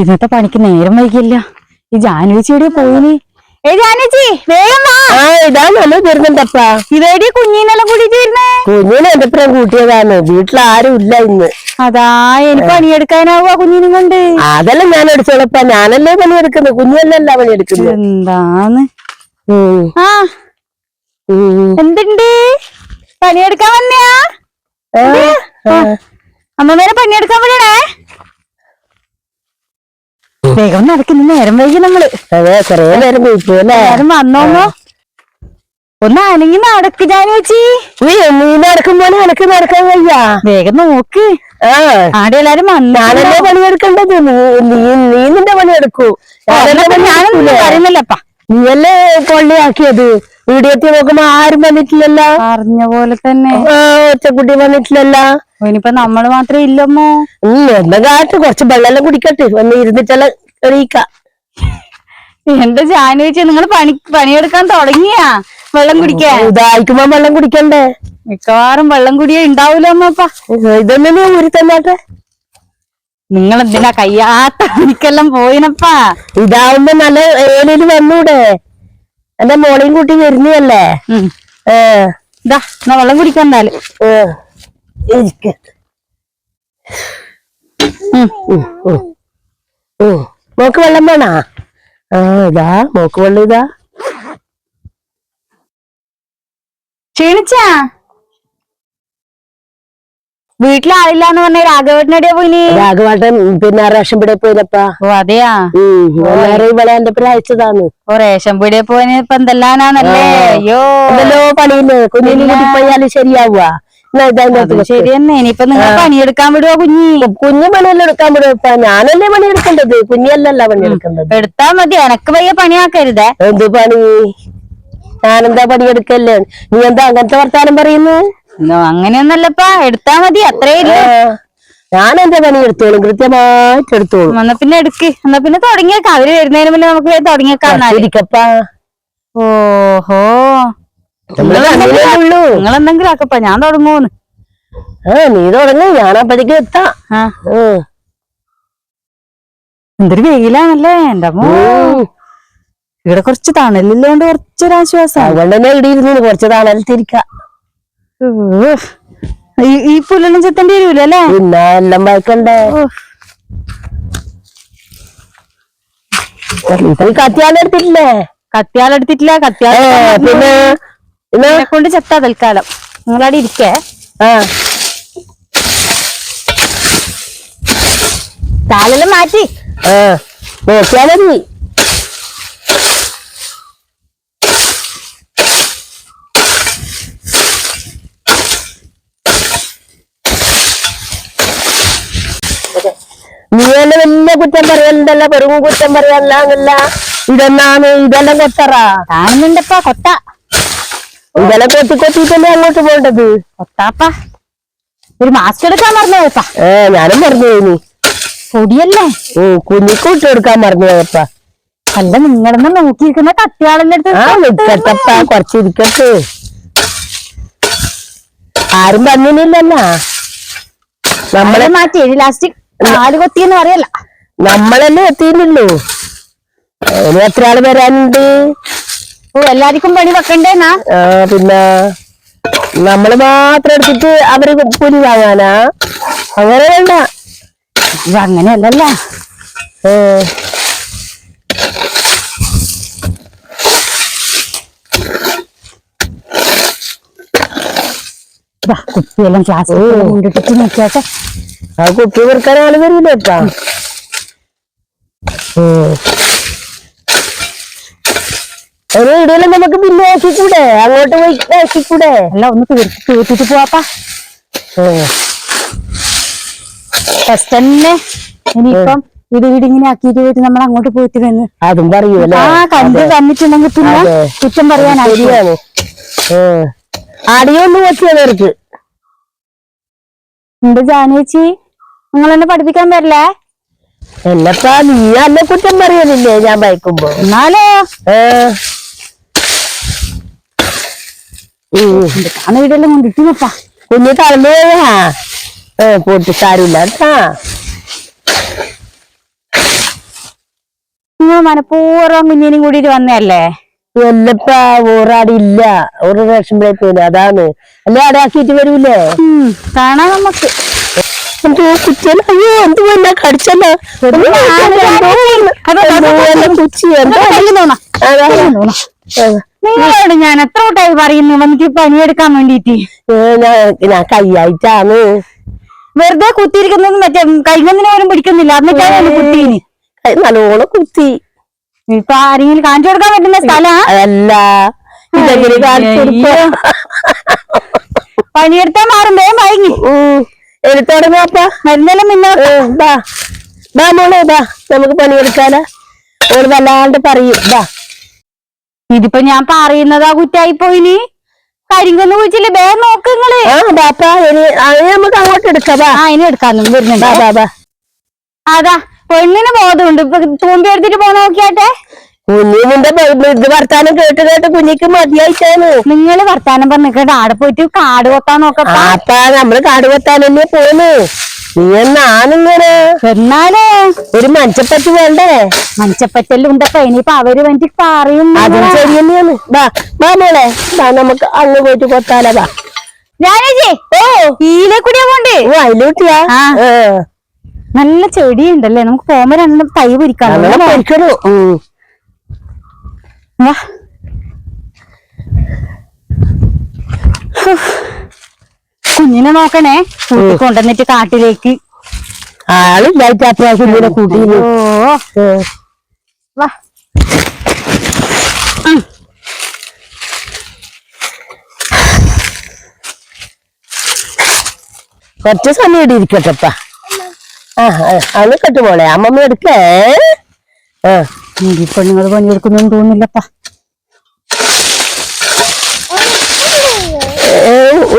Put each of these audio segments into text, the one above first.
ഇന്നത്തെ പണിക്ക് നേരം വൈകില്ല ഈ ജാനുവച്ചിയുടെ പോയിനി. ഏ ജാനുവച്ചി വേഗം വാ. ആ ഇതാ നമ്മൾ വരുന്നുണ്ടപ്പാ. ഇതേടി കുഞ്ഞിനെല്ലാം കൂടിയിട്ട് വരുന്നേ കുഞ്ഞിനെ എന്തെപ്പുറം കൂട്ടിയതാണ് വീട്ടിൽ ആരും ഇല്ല ഇന്ന്. അതാ എനിക്ക് പണിയെടുക്കാനാവുക കുഞ്ഞിനും കൊണ്ട്. അതെല്ലാം ഞാൻ അടിച്ചോളപ്പാ ഞാനല്ലേ പണിയെടുക്കുന്നത്? കുഞ്ഞല്ലല്ല പണിയെടുക്കുന്നത്? എന്താന്ന്? ആ. എന്തുണ്ട്? പണിയെടുക്കാൻ വന്നയാ. അമ്മമ്മേനെ പണിയെടുക്കാൻ വിടണേ? വേഗം നടക്കുന്നു നേരം വൈകി നമ്മൾ. അതെ കൊറേ നേരം പോയിപ്പോ നേരം വന്നോന്നോ. ഒന്ന് അനങ്ങി നടക്ക് ഞാൻ നീ നീ നടക്കുമ്പോൾ എനക്ക് നടക്കാൻ വയ്യ. വേഗം നോക്ക്. ആടെ എല്ലാരും വന്നാണല്ലോ പണിയെടുക്കേണ്ടത്? നീ നീ നീ നിന്റെ പണിയെടുക്കൂ. ഞാനൊന്നും? പറയുന്നില്ലപ്പാ. നീയല്ലേ വീടിയെത്തി നോക്കുമ്പോ ആരും വന്നിട്ടില്ലല്ല? പറഞ്ഞ പോലെ തന്നെ. ഒറ്റക്കുട്ടി വന്നിട്ടില്ലല്ല? ഇനിയിപ്പൊ നമ്മൾ മാത്രമേ ഇല്ലമ്മോ? എന്താ കാട്ട് കുറച്ച് വെള്ളം കുടിക്കട്ടെ. ഒന്ന് ഇരുന്നിട്ടെല്ലാം എറിയിക്ക എന്റെ ജാനുവച്ചി നിങ്ങൾ പണി പണിയെടുക്കാൻ തുടങ്ങിയാ വെള്ളം കുടിക്കാൻ? ഇതായിരിക്കുമ്പോ വെള്ളം കുടിക്കണ്ടേ? മിക്കവാറും വെള്ളം കുടിയേ ഉണ്ടാവൂലോ അമ്മപ്പ ഇതൊന്നും ഊരി തന്നാട്ടെ. നിങ്ങൾ എന്തിനാ കയ്യാത്ത എനിക്കെല്ലാം പോയിനപ്പാ? ഇതാവുമ്പോ നല്ല ഏലിൽ വന്നൂടെ. എന്റെ മോളെയും കൂട്ടി വരുന്നതല്ലേ? ഇതാ എന്നാ വെള്ളം കുടിക്കാൻ എന്നാൽ. മോക്ക് വെള്ളം വേണാ? ആ ഇതാ മോക്ക് വെള്ളം ഇതാ. ക്ഷീണിച്ചാ? വീട്ടിലാളില്ലാന്ന് പറഞ്ഞ രാഘവേട്ടനെടിയാ പോയി രാഘവേട്ടൻ പിന്നെ റേഷൻ പിടെ പോയില്ലപ്പാ ഓ അതെയാ? നേരെ ഇവിടെ എന്റെ പേര് അയച്ചതാണ്. ഓ റേഷൻ പീടിയെ പോയിന് ഇപ്പൊ എന്തെല്ലാനാന്നല്ലേ? അയ്യോ. എന്തല്ലോ പണിയില്ലേ? കുഞ്ഞിനെ പോയാലും ശരിയാവുക. എന്നാ. ശരി തന്നെ ഇനിയിപ്പൊ നിങ്ങൾ പണിയെടുക്കാൻ വിടുവോ കുഞ്ഞി? കുഞ്ഞു പണിയെല്ലാം എടുക്കാൻ വിടുവ ഞാനല്ലേ പണിയെടുക്കേണ്ടത്? കുഞ്ഞല്ലല്ല പണിയെടുക്കേണ്ടത്. എടുത്താ മതി എനക്ക് വയ്യ പണിയാക്കരുത്. എന്ത് പണി? ഞാനെന്താ പണിയെടുക്കല്ലേ? നീ എന്താ അങ്ങനത്തെ വർത്താനം പറയുന്നു? അങ്ങനെയൊന്നല്ലപ്പാ എടുത്താ മതി. അത്രേ ഇല്ല ഞാൻ എന്റെ പണി എടുത്തോളും. കൃത്യമായിട്ട് എടുത്തോളും. എന്നാ പിന്നെ എടുക്ക്. എന്നാ പിന്നെ തുടങ്ങിയേക്കാം. അവർ വരുന്നതിന് മുന്നേ നമുക്ക് തുടങ്ങിയേക്കാം ഇരിക്കപ്പാ ഓഹോ. നിങ്ങളെന്തെങ്കിലും കണ്ണിലേ നിങ്ങൾ എന്തെങ്കിലും ആക്കപ്പാ. ഞാൻ തുടങ്ങൂന്ന് ആ നീ തുടങ്ങി. ഞാൻ എത്താ. എന്തൊരു വെയിലാണല്ലേ. എന്റെ അമ്മ. ഇവിടെ കുറച്ച് തണലില്ലോണ്ട് കുറച്ചൊരാശ്വാസം. അതുകൊണ്ട് തന്നെ ഇവിടെ ഇരുന്നു കുറച്ച് താണലത്തിരിക്ക ഈ പുല്ലൊന്നും ചെത്തേണ്ടി വരൂല അല്ലേ? പിന്നെ എല്ലാം വായിക്കണ്ടേ? കത്തിയാലെടുത്തിട്ടില്ലേ കത്തിയാലെടുത്തിട്ടില്ല കത്തിയാല പിന്നെ കൊണ്ട് ചെത്താ തൽക്കാലം. നിങ്ങളവിടെ ഇരിക്കേ. ആ. താലെല്ലാം മാറ്റി. ആ. നീ എന്നെ വലിയ കുറ്റം പറയലുണ്ടല്ല പെറും കുറ്റം പറയാനല്ല ഇതെന്നാണ്? ഇതെല്ലാം കൊത്തറാ കാണുന്നുണ്ടപ്പാ കൊട്ട. ഇതെല്ലാം കൊത്തി കൊത്തിട്ടല്ലേ അങ്ങോട്ട് പോണ്ടത്? കൊട്ടാപ്പാ. ഒരു മാസ്ക് എടുക്കാൻ മറന്നുപോയപ്പാ. ഏ ഞാനും മറന്നുപോയി പൊടിയല്ലേ? കുഞ്ഞിക്ക് ഇട്ട് കൊടുക്കാൻ മറന്നുപോയപ്പാ. അല്ല നിങ്ങളെന്ന് നോക്കിയിരിക്കുന്ന കത്തിയാളെല്ലാം ആ എടുത്ത് കുറച്ചിരിക്കട്ടെ. ആരും പറഞ്ഞില്ലല്ലോ. നമ്മളെ നമ്മളെ മാറ്റി ലാസ്റ്റ് നാല് കൊത്തിയെന്ന് പറയല്ല. നമ്മളല്ലേ എത്തിയില്ലല്ലോ ഇനി എത്ര ആൾ വരാനുണ്ട്? ഓ എല്ലാവർക്കും പണി വെക്കണ്ടേന്നാ പിന്നെ നമ്മൾ മാത്രം എടുത്തിട്ട് അവർ കൂലി വാങ്ങാനാ? അങ്ങനെ വേണ്ട. ഇത് അങ്ങനെയല്ലല്ല. ഏ, കുപ്പിയെല്ലാം ക്ലാസ് കൊണ്ടിട്ടിട്ട് നോക്കിയാട്ടെ. ആ കുട്ടി വെറുക്കാൻ ആൾ വരില്ല ഒരു ഇടയിലും നമുക്ക് പിന്നെ ആക്കിക്കൂടെ അങ്ങോട്ട് പോയി ആക്കിക്കൂടെ അല്ല ഒന്ന് തീർത്ത് തീർത്തിട്ട് പോവാപ്പാ. ഫസ്റ്റ് തന്നെ ഇനിയിപ്പം ഇത് വീടിങ്ങനെ ആക്കിയിട്ട് പോയിട്ട് നമ്മൾ അങ്ങോട്ട് പോയിട്ട് വന്ന് അതും പറയൂല്ലേ ആ കണ്ട് തന്നിട്ടുണ്ടെങ്കിൽ പിന്നെ. കുറ്റം പറയാനായിരിക്കും ശരിയാണ്. അടിയൊന്നും വെച്ചവർക്ക് എന്റെ ജാനേച്ചി? നിങ്ങൾ എന്നെ പഠിപ്പിക്കാൻ വരില്ലേ? എന്നപ്പാ നീ അന്നെ കുറ്റം പറയലില്ലേ ഞാൻ ബൈക്കുമ്പോ എന്നാലോ? വീടെല്ലാം കൊണ്ടിട്ട് കുഞ്ഞു തളർന്നു പോയാ. ഏ പൊട്ടി സാരില്ല നിങ്ങൾ മനഃപൂർവം കുഞ്ഞിനും കൂടിയിട്ട് വന്നല്ലേ എല്ലപ്പാ ഓറാടില്ല. ഒരു റേഷൻ പ്ലേറ്റ് അതാണ്. അല്ലെ അവിടെ ആക്കിയിട്ട് വരൂലേ കാണാം നമുക്ക്. എന്തോ കുറ്റിയല്ല അയ്യോ എന്ത് പിന്നെ കടിച്ചല്ലോ. കുച്ചി. നിങ്ങളോട് ഞാൻ എത്ര കൂട്ടായി പറയുന്നു? വന്നിട്ട് പനിയെടുക്കാൻ വേണ്ടിട്ട് ഞാൻ കൈയായിട്ടാണ് വെറുതെ കുത്തിയിരിക്കുന്നത് മറ്റേ കൈകൊന്നിനെ പോലും പിടിക്കുന്നില്ല. എന്നിട്ടാണ് കുത്തിന് നല്ലോണം കുത്തി. ഇപ്പൊ ആരെങ്കിലും കാണിച്ചു കൊടുക്കാൻ പറ്റുന്ന സ്ഥല? അതല്ല. ഇതെങ്ങനെ കാണിച്ചു കൊടുക്കോ? പണിയെടുത്താൽ മാറും. വേഗം വൈകി എടുത്തോടെ നോപ്പാ മരുന്നെല്ലാം മുന്നോട്ട് ഏ, ബാ ബാ മോളെ ബാ നമുക്ക് പണിയെടുക്കാലാ ഓൾ വല്ലാണ്ട് പറയും. ബാ ഇതിപ്പോ ഞാൻ പറയുന്നതാ കുറ്റായി പോയിനി കരിങ്കൊന്ന് കുഴിച്ചില്ലേ? ബേ നോക്ക് നിങ്ങൾ ആ ബാപ്പാ ഇനി നമുക്ക് അങ്ങോട്ട് എടുക്കാം ബാ ആ ഇനി എടുക്കാന്ന് വരുന്നുണ്ട്. അതാ പെണ്ണിന് ബോധമുണ്ട്. ഇപ്പൊ തൂമ്പി എടുത്തിട്ട് പോ നോക്കിയാട്ടെ? കുഞ്ഞിന്റെ ഇത് വർത്താനം കേട്ട് കേട്ട് കുഞ്ഞിക്ക് മതിയായിട്ടാണ്. നിങ്ങൾ വർത്താനം പറഞ്ഞിട്ട് ആടെ പോയിട്ട് കാട് കൊത്താൻ നോക്കാം നമ്മൾ കാട് കൊത്താൻ തന്നെ പോന്ന് നീ എന്നാണിങ്ങനെ എന്നാലേ? ഒരു മഞ്ചപ്പറ്റി വേണ്ടേ? മഞ്ചപ്പറ്റെല്ലാം ഉണ്ടപ്പോ ഇനിയിപ്പൊ അവർ വേണ്ടി പറയും അതും ശരി തന്നെയാണ് ബാ ബാ മോളെ. ബാ നമുക്ക് അങ്ങ് പോയിട്ട് കൊത്താലാ ബാ ഞാനേജി ഓ ഈലെ കൂടിയാ പോണ്ട്. ഓ അതിലൂട്ടിയാ ആ. നല്ല ചെടിയുണ്ടല്ലേ നമുക്ക് പോകുമ്പോ രണ്ടും തൈ പൊരിക്കാം. പൊരിക്കണു. വാ. കുഞ്ഞിനെ നോക്കണേ. കൂട്ടി കൊണ്ടുവന്നിട്ട് കാട്ടിലേക്ക് ആളില്ലായിട്ടാ കുഞ്ഞിനെ ഓ. വാ. ഉം. കുറച്ച് സമയം ഇവിടെ ഇരിക്കട്ടെപ്പാ ആ അത് കെട്ടുപോളെ അമ്മമ്മ എടുക്കേ. ആ. ഈ പെണ്ണുങ്ങൾ പണിയെടുക്കുന്നൊന്നും തോന്നില്ലപ്പാ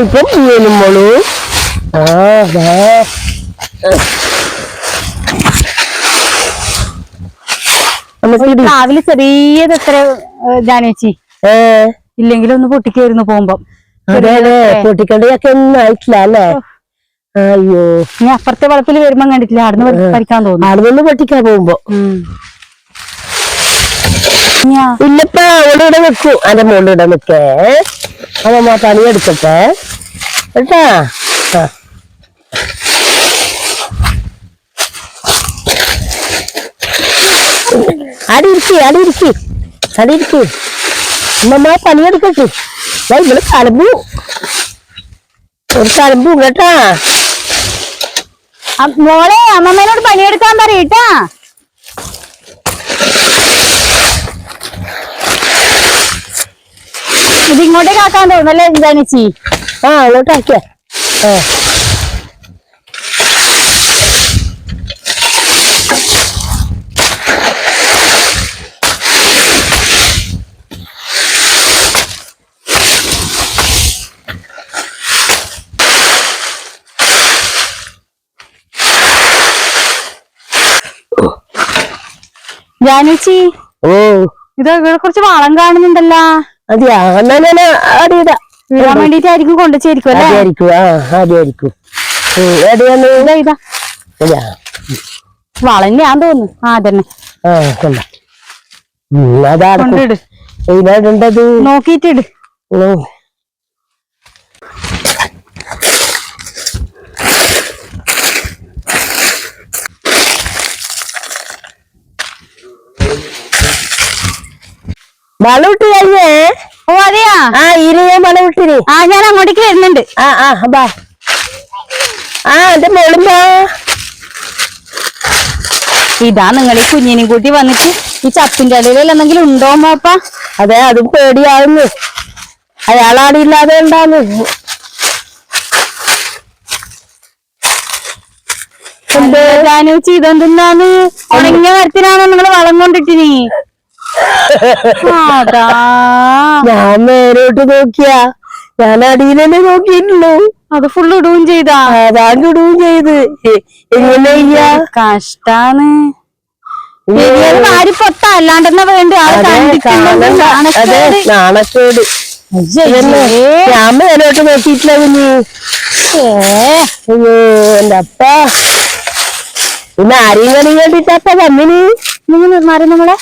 ഇപ്പൊ പോയാലും മോളു. ആ. രാവിലെ ചെറിയത് എത്ര ജാനേച്ചി? ഏ. ഇല്ലെങ്കിലും ഒന്ന് പൊട്ടിക്കായിരുന്നു പോകുമ്പോ. പൊട്ടിക്കണ്ടിയൊക്കെ ഒന്നും ആയിട്ടില്ല അല്ലേ? അയ്യോ. ഞാൻ അപ്പുറത്തെ വളപ്പിൽ വരുമ്പോ കണ്ടിട്ടില്ല. അവിടുന്ന് പഠിക്കാൻ തോന്നുന്നു. അവിടെ നിന്ന് പൊട്ടിക്കാൻ പോകുമ്പോ. ഇല്ലപ്പാ അവിടെ ഇവിടെ നിൽക്കും. എന്റെ മോളിൽ ഇവിടെ നിൽക്കേ. അമ്മ പണിയെടുക്കട്ടെ കേട്ടാ? അടിയിരിക്കി അടിയിരിക്കി അടിയിരിക്കി അമ്മ പണിയെടുക്കട്ടെ ഇവിടെ കലമ്പു. ഒരു കലമ്പു കേട്ടാ? മോളെ അമ്മമ്മേനോട് പണിയെടുക്കാൻ പറയട്ടാ ഇത് ഇങ്ങോട്ടേക്ക് ആക്കാൻ തോന്നല്ലേ ജാനേച്ചി ആ അങ്ങോട്ടാക്കിയ ആ. ജാനേച്ചി ഓ. ഇത് ഇവിടെ കുറച്ച് വളം കാണുന്നുണ്ടല്ലോ. വേണ്ടിട്ടായിരിക്കും കൊണ്ടുവച്ചായിരിക്കും അല്ലേ? ആ തോന്നുന്നു. ആ തന്നെ ആ കണ്ട അതാണ് നോക്കിയിട്ടിട്. വളം ഇട്ട് കഴിഞ്ഞേ? ഓ അതെയാ? ആ ഇരു ഞാൻ വളം ആ ഞാൻ അങ്ങോട്ടേക്ക് വരുന്നുണ്ട്. ആ ആ ബാ. ആ എന്റെ മോളും ഇതാ നിങ്ങൾ ഈ കുഞ്ഞിനെയും കൂട്ടി വന്നിട്ട് ഈ ചപ്പിന്റെ ഇടയിൽ എന്തെങ്കിലും ഉണ്ടോ മോപ്പ? അതെ അതും പേടിയാവുന്നു. അയാളാടിയില്ലാതെ ഉണ്ടാന്ന് ജാനുവച്ചി ചെയ്തോണ്ടിന്നാന്ന് ഉണങ്ങിയ മരത്തിനാണോ നിങ്ങൾ വളം കൊണ്ടിട്ടിനി? ഞാൻ മേലോട്ട് നോക്കിയാ. ഞാൻ അടിയിലല്ലേ നോക്കിയിട്ടുള്ളൂ. അത് ഫുള്ള് ഇടുകയും ചെയ്താ. അതാണ് ഇടുകയും ചെയ്ത്. എ- എങ്ങനെ ചെയ്യാ കഷ്ടാണ്. ഇനി പൊട്ട. അല്ലാണ്ടെന്നാ വേണ്ട? അതെ, നാണക്കേട്. ഞാൻ മേലോട്ട് നോക്കിയിട്ടില്ല കുഞ്ഞി. ഏ, അയ്യോ എന്റെ അപ്പ. പിന്നെ ആരെയും കണി കണ്ടിട്ടപ്പ വന്നിന്. നിങ്ങൾ മാറി നമ്മളെ?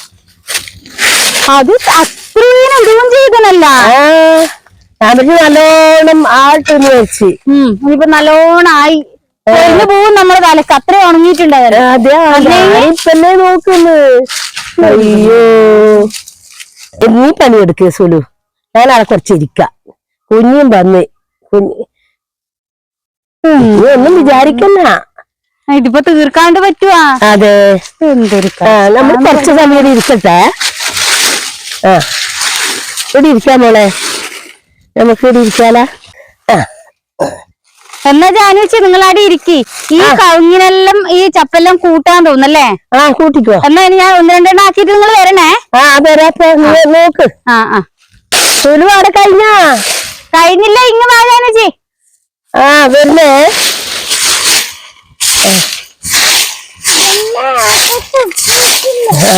അത് അത്രയും ഇടുകയും ചെയ്തനല്ല പറ്റി നല്ലോണം ആട്ടെന്ന് വെച്ച്. ഇനിയിപ്പൊ നല്ലോണം ആയി. കഴിഞ്ഞു പോവും നമ്മുടെ തലക്ക്. അത്ര ഉണങ്ങിയിട്ടുണ്ടായിരുന്നു. അതെ നോക്കുന്നു. അയ്യോ. നീ പണിയെടുക്കുക സുലു. ഞാൻ അവിടെ കുറച്ചിരിക്ക. കുഞ്ഞും വന്ന്. കുഞ്ഞ്. ഒന്നും വിചാരിക്കണ്ട. ഇതിപ്പോ തീർക്കാണ്ട് പറ്റുവാ. അതെ. നമ്മൾ കുറച്ച് സമയം ഇരിക്കട്ടെ. ആ. ഇവിടെ ഇരിക്കാം മോളെ. നമുക്ക് ഇവിടെ ഇരിക്കാലാ. എന്നാ ജാനുവെച്ച് നിങ്ങളാടെ ഇരിക്കി. ഈ കവുങ്ങിനെല്ലാം ഈ ചപ്പെല്ലാം കൂട്ടാൻ തോന്നല്ലേ ആ കൂട്ടിക്കോ. എന്നാ ഇനി ഞാൻ ഒന്ന് രണ്ടെണ്ണം ആക്കിട്ട് നിങ്ങൾ വരണേ. ആ വരാത്ത നോക്ക്. ആ ആ. സുലു അവിടെ കഴിഞ്ഞാ? കഴിഞ്ഞില്ല ഇങ്ങ് വാ ജാനുച്ചി ആ വരുന്നേ. ആ,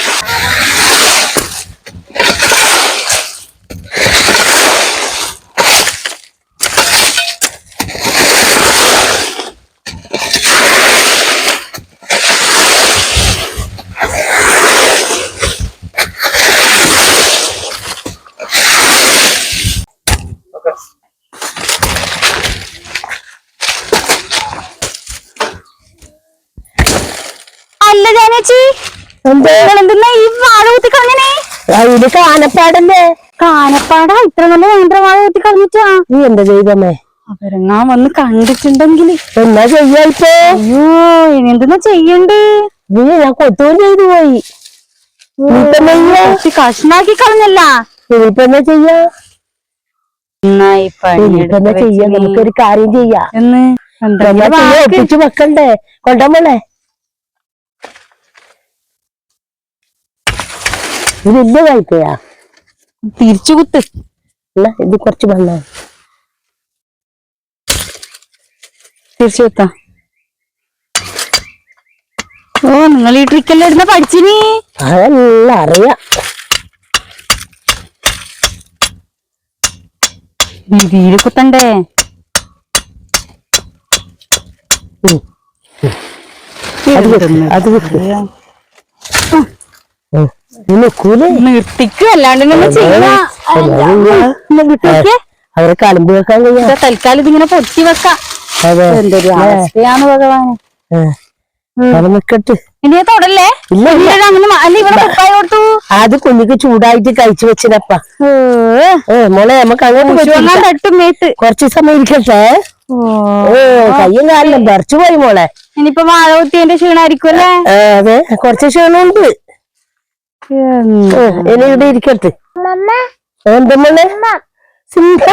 ജാനുച്ചി? എന്താ? നിങ്ങൾ എന്തെന്നാ ഈ വാഴ കുത്തി കളഞ്ഞനെ? ഇത് കാനപ്പാടല്ലേ? കാനപ്പാടാ ഇത്ര നല്ല നേന്ത്ര വാഴ കുത്തി കളഞ്ഞിട്ടാ. നീ എന്താ ചെയ്തമ്മേ? അവരെങ്ങാൻ വന്ന് കണ്ടിട്ടുണ്ടെങ്കിൽ എന്നാ ചെയ്യായിപ്പോ അയ്യോ ഇനി എന്തെന്നാ ചെയ്യണ്ടേ? നീ ഞാൻ കൊത്തുകയും ചെയ്തു പോയി? കഷ്ണാക്കി കളഞ്ഞല്ല. ഇനിയിപ്പോ എന്നാ ചെയ്യാ? ചെയ്യാ നമുക്കൊരു കാര്യം ചെയ്യാ. ഒപ്പിച്ചു വെക്കണ്ടേ? കൊണ്ടുപോളെ ഇത് വലിയ തിരിച്ചു കുത്ത്. അല്ല ഇത് കുറച്ച് വന്നോ തിരിച്ചു കുത്താ. ഓ നിങ്ങൾ ഈ ട്രിക്കെല്ലാം ഇരുന്ന പഠിച്ചിനി. അതെല്ലാം അറിയാം. വീതിയിൽ കുത്തണ്ടേ. അത് അത് അവരെ കലമ്പ് വെക്കാൻ കഴിയാ. തൽക്കാലം ഇതിങ്ങനെ പൊട്ടി വെക്കാം. അതെ. എന്തൊരു അവസ്ഥയാണ് ഭഗവാന്. കുഞ്ഞിക്ക് ചൂടായിട്ട് കഴിച്ചു വെച്ചിനപ്പ. ഏ. മോളെ നമുക്ക് അങ്ങനെ കുറച്ച് സമയം ഇരിക്കട്ടെ. ഓ. കയ്യും കാലിലും പറിച്ചു പോയി മോളെ. ഇനിയിപ്പോ വാഴ കുത്തിയതിന്റെ ക്ഷീണായിരിക്കും അല്ലേ? അതെ. കുറച്ച് ക്ഷീണമുണ്ട്. ഇനി ഇവിടെ ഇരിക്കട്ടെ എന്താ മോളെ സിംഹ.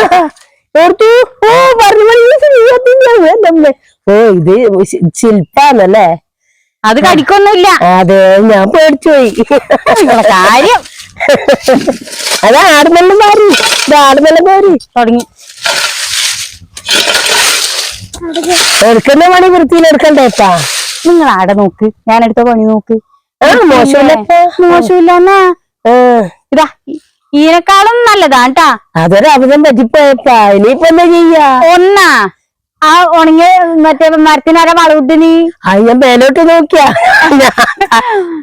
ഓർത്തു? ഓ പറഞ്ഞു. ഓ ഇത് ശില്പാന്നല്ലേ? അത് കടിക്കൊന്നുമില്ല. അതെ ഞാൻ പേടിച്ചു പോയി. കാര്യം. അത് ആടുമെല്ലാം മാറി. ഇത് ആടുമെല്ലാം മാറി. തുടങ്ങി. എടുക്കുന്ന പണി വൃത്തിയിൽ എടുക്കണ്ടേട്ടാ നിങ്ങൾ ആടെ നോക്ക്. ഞാൻ എടുത്ത പണി നോക്ക്. ആ. നല്ലതാണ് ഇതാ ഇതിനേക്കാളും നല്ലതാ ട്ടാ. അതൊരു അബദ്ധം പറ്റിപ്പോയപ്പാ ഇനിയിപ്പോ എന്താ ചെയ്യാ? ഒന്നാ ആ ഉണങ്ങിയ മറ്റേ മരത്തിനാര വളവിട്ട് നീ? ആ മേലോട്ട് നോക്കിയാ.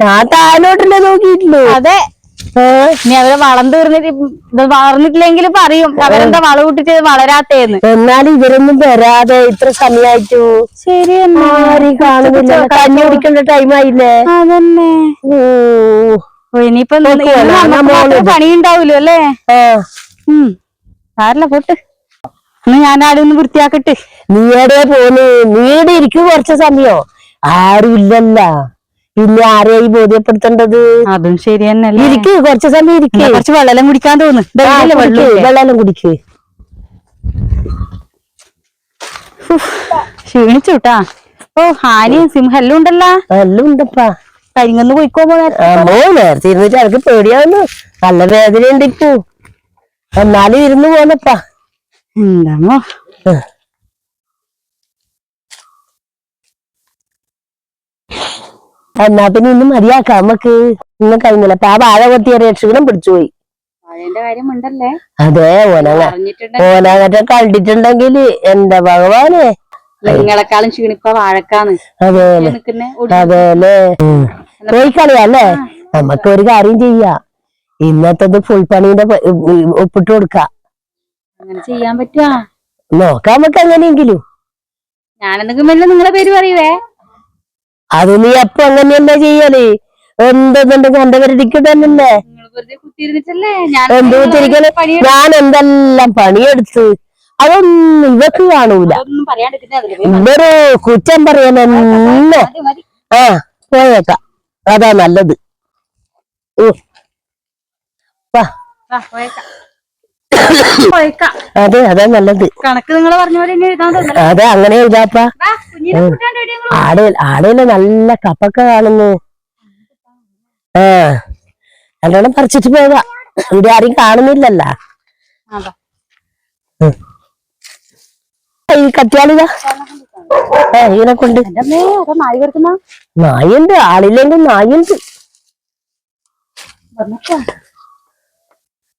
ഞാൻ- താഴോട്ടല്ലേ നോക്കിയിട്ടുള്ളൂ. അതെ. ഇനി അവരെ വളം തീർന്നിട്ട് വളർന്നിട്ടില്ലെങ്കിൽ പറയും. അവരെന്താ വളം ഇട്ടിട്ട് വളരാത്തേന്ന്. എന്നാലും ഇവരൊന്നും വരാതെ ഇത്ര സമയായിട്ടു? ശരി ആരും കാണുന്നില്ല. കഞ്ഞി കുടിക്കേണ്ട ടൈം ആയില്ലേ? അതന്നെ. ഓ. ഇനിയിപ്പൊ. പണി ഉണ്ടാവൂലോ അല്ലേ? സാറല്ല ഉം. പോട്ട്. ഞാൻ ആടെ ഒന്ന് വൃത്തിയാക്കട്ടെ. നീടെ പോന്ന്? നീടെ ഇരിക്കും കുറച്ച് സമയോ. ആരും ഇല്ലല്ല. പിന്നെ ആരെയായി ബോധ്യപ്പെടുത്തേണ്ടത്? അതും ശരി തന്നെയല്ലേ. ഇരിക്ക് കുറച്ച് സമയം ഇരിക്കേ. കുറച്ച് വെള്ളം കുടിക്കാൻ തോന്നുന്നു. വെള്ളം കുടിക്കേ ക്ഷീണിച്ചുട്ടാ ഓ ഹാനി സിംഹം എല്ലാം ഉണ്ടല്ലോ. എല്ലാം ഉണ്ടപ്പാ. കരിങ്ങന്ന് പോയിക്കോ നേരത്തെ ഇരുന്നിട്ട് എനിക്ക് പേടിയാവുന്നു. നല്ല വേദന ഉണ്ട് ഇപ്പൊ. എന്നാലും ഇരുന്ന് പോന്നപ്പാ. എന്താമോ എന്നാ പിന്നെ ഇന്ന് മതിയാക്കാം. നമുക്ക് ഇന്ന് കഴിഞ്ഞില്ല. അപ്പൊ ആ വാഴ കൊത്തിയ രക്ഷകനും പിടിച്ചുപോയി അതെ ഓനങ്ങ ഓനങ്ങട്ടെ കണ്ടിട്ടുണ്ടെങ്കിൽ എന്റെ ഭഗവാനെ? നിങ്ങളെക്കാളും ക്ഷീണിപ്പ വാഴക്കാന്ന്. അതെ അതെല്ലേ പോയി കളിയല്ലേ നമുക്ക് ഒരു കാര്യം ചെയ്യാം. ഇന്നത്തത് ഫുൾ പണീന്റെ ഒപ്പിട്ട് കൊടുക്കാം. അങ്ങനെ ചെയ്യാൻ പറ്റുക നോക്കാം നമുക്ക് എങ്ങനെയെങ്കിലും. ഞാനെന്തെങ്കിലും നിങ്ങളെ പേര് പറയുവേ. അത് നീ അപ്പൊ അങ്ങനെയല്ലേ ചെയ്യൽ? എന്തെന്നുണ്ടെങ്കിൽ എന്റെ പരിധിക്ക് തന്നെ നിങ്ങൾ വെറുതെ കുത്തിയിരുന്നിട്ടല്ലേ? ഞാൻ എന്ത് കുത്തിരിക്കൽ ഞാൻ എന്തെല്ലാം പണിയെടുത്ത്? അതൊന്നും ഇവക്ക് കാണൂല. ഇവർ കുറ്റം പറയാൻ ആ പോയേക്കാം. അതാ നല്ലത്. ഓ വാ അതെ അതാ നല്ലത്. കണക്ക് നിങ്ങൾ പറഞ്ഞ പോലെ അതെ അങ്ങനെ എഴുതാപ്പ ആടെ ആടെയിൽ നല്ല കപ്പൊക്കെ കാണുന്നു. ആ. നല്ലോണം പറിച്ചിട്ട് പോകാ ഇവിടെ ആരും കാണുന്നില്ലല്ല. ഈ കത്തിയാളിതാ ഇതിനെ കൊണ്ട്. നായുണ്ട് ആളില്ലെങ്കിൽ നായുണ്ട്.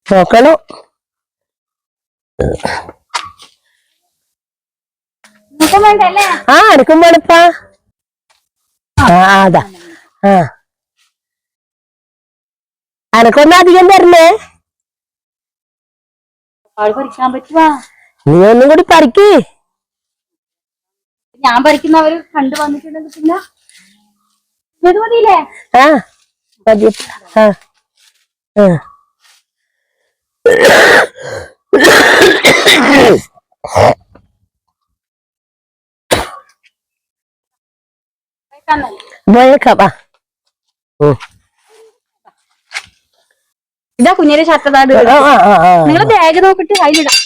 നോക്കണം? ആ വേണപ്പാ ആ അതാ. ആ. അനക്കൊന്നും അധികം തരണേ? നീ ഒന്നും കൂടി പറിക്ക്. ഞാൻ പറിക്കുന്നവര് കണ്ടു വന്നിട്ടുണ്ടെങ്കിൽ പിന്നെ ഇത് മതിയില്ലേ? ആ മതി. ആ ആ. ഉം. ഇതാ കുഞ്ഞിന്റെ ആ നിങ്ങൾ ബാഗ് നോക്കിട്ട് അതിലിടാം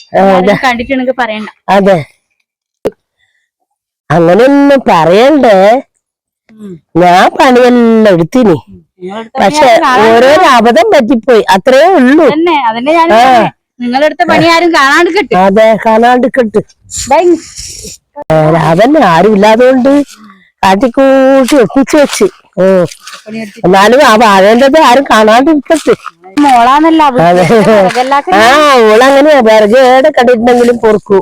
കണ്ടിട്ടുണ്ടെങ്കിൽ പറയണ്ട. അതെ. അങ്ങനെയൊന്നും പറയണ്ടേ. ഞാൻ പണിയെല്ലാം എടുത്തിനി. പക്ഷെ ഓരോരോ അബദ്ധം പറ്റിപ്പോയി. അത്രേ ഉള്ളൂ. തന്നെ അതന്നെ ഞാൻ നിങ്ങളെടുത്ത പണി ആരും കാണാണ്ട് കിട്ടും അതെ കാണാണ്ട് കിട്ട് അതന്നെ ആരും ഇല്ലാതുകൊണ്ട് കാട്ടിക്കൂട്ടി ഒപ്പിച്ചു വെച്ച്. ഓ എന്നാലും ആ വാഴേണ്ടത് ആരും കാണാണ്ടിരിക്കട്ടെ. മോളാന്നല്ല ആ ഓളങ്ങനെയാ വിറകേടെ കണ്ടിട്ടുണ്ടെങ്കിലും പൊറുക്കൂ.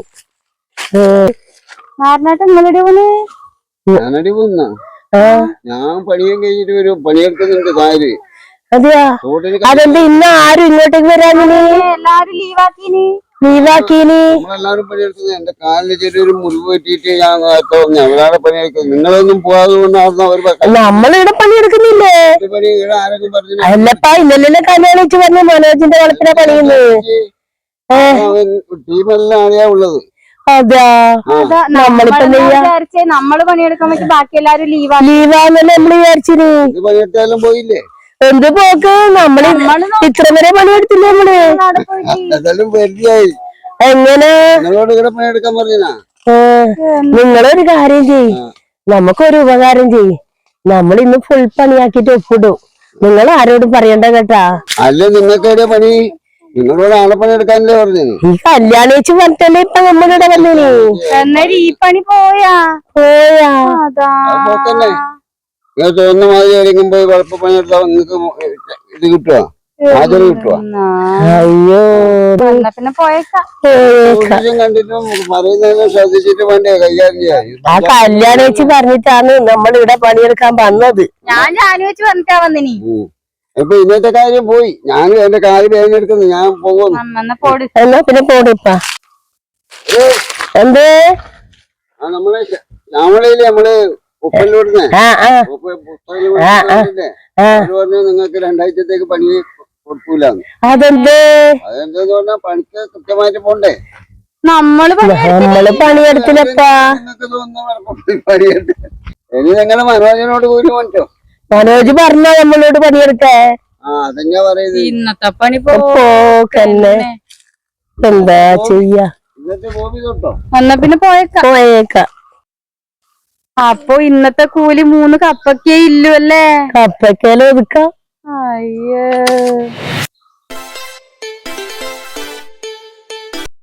ഞാൻ പണിയും കഴിഞ്ഞിട്ട് വരും. പണിയെടുക്കുന്നുണ്ട് കായൽ അതെയാ? അതെന്താ ഇന്ന് ആരും ഇങ്ങോട്ടേക്ക് എല്ലാരും ലീവാക്കിനി. ലീവാക്കിനി. എന്റെ കാലിന് ചെറിയൊരു മുറിവ് പറ്റിയിട്ട് ഞാൻ ഞങ്ങളാണ് പണിയെടുക്കുന്നത്. നിങ്ങളൊന്നും പോകാതെ കൊണ്ടായിരുന്നു അവർ നമ്മളിവിടെ പണിയെടുക്കുന്നില്ലേ? അല്ലപ്പാ ഇന്നലെ കല്യാണം വെച്ച് പറഞ്ഞു മനോജിന്റെ വളപ്പിനെ പണിയുന്നത് ടീമെല്ലാം അറിയാ ഉള്ളത്. അതാ നമ്മളിപ്പോ നമ്മൾ പണിയെടുക്കാൻ പറ്റും ബാക്കി എല്ലാരും ലീവാ ലീവാന്നല്ലേ നമ്മൾ വിചാരിച്ചിരുന്നു പണിയെടുത്താലും പോയില്ലേ? എന്ത് പോക്ക്? നമ്മൾ ഇത്ര വരെ പണിയെടുത്തില്ല നമ്മൾ? എങ്ങനെ? നിങ്ങളൊരു കാര്യം ചെയ് നമുക്കൊരു ഉപകാരം ചെയ് നമ്മൾ ഇന്ന് ഫുൾ പണിയാക്കിട്ട് ഒപ്പിടും. നിങ്ങൾ ആരോടും പറയണ്ട കേട്ടാ. അല്ല നിങ്ങൾക്ക് പണി? നിങ്ങളോട് ആളെ പറഞ്ഞു ഈ വെച്ച് പറഞ്ഞല്ലേ ഇപ്പൊ നമ്മളിവിടെ വന്നേ എന്നാലും ഈ പണി പോയാ. പോയാ. അതാ. നിങ്ങൾ തോന്നുന്ന മാതിരി എവിടെയെങ്കിലും പോയി കുഴപ്പ പണിയെടുത്താൽ നിങ്ങൾക്ക് ഇത് കിട്ടുക ഹാജർ കിട്ടുക അയ്യോ. എന്നാ പിന്നെ പോയേക്കാം. പോയേക്ക. സൂക്ഷിച്ചും കണ്ടിട്ടും പറയുന്നതിനെ ശ്രദ്ധിച്ചിട്ട് വേണ്ടേ? കൈകാര്യം ചെയ്യാൻ ആ കല്യാണം വെച്ച് പറഞ്ഞിട്ടാണ് നമ്മൾ ഇവിടെ പണിയെടുക്കാൻ വന്നത്. ഞാൻ ജാനു വെച്ച് പറഞ്ഞിട്ടാ വന്നിനി. ഉം. ഇപ്പൊ ഇന്നത്തെ കാര്യം പോയി. ഞാൻ എന്റെ കാര്യം വേദനെടുക്കുന്നു ഞാൻ പോകുന്നു. എന്നാ പോട്. എന്നാ പിന്നെ പോടിപ്പാ എന്തേ? ആ നമ്മളെ ശ്യാമളയിൽ നമ്മൾ നിങ്ങൾക്ക് രണ്ടാഴ്ചത്തേക്ക് പണി കൊടുക്കൂലെന്ന്. അതെന്തേ? അതെന്താന്ന് പറഞ്ഞാൽ പണിക്ക് കൃത്യമായിട്ട് പോണ്ടേ? നമ്മൾ നമ്മൾ പണിയെടുത്തില്ലപ്പാ. ഇനി നിങ്ങളെ മനോജനോട് കൂടി പറ്റോ മനോജ് പറഞ്ഞ നമ്മളോട് പണിയെടുക്കേ? പറയുന്നത്. ഇന്നത്തെ പണി പോക്കല്ലേ എന്താ ചെയ്യാ? ഇന്നത്തെ ബോബി തൊട്ടോ എന്നാ പിന്നെ പോയേക്കാം. പോയേക്ക. അപ്പൊ ഇന്നത്തെ കൂലി മൂന്ന് കപ്പക്കേ ഇല്ലു അല്ലേ? എടുക്കാം അയ്യോ.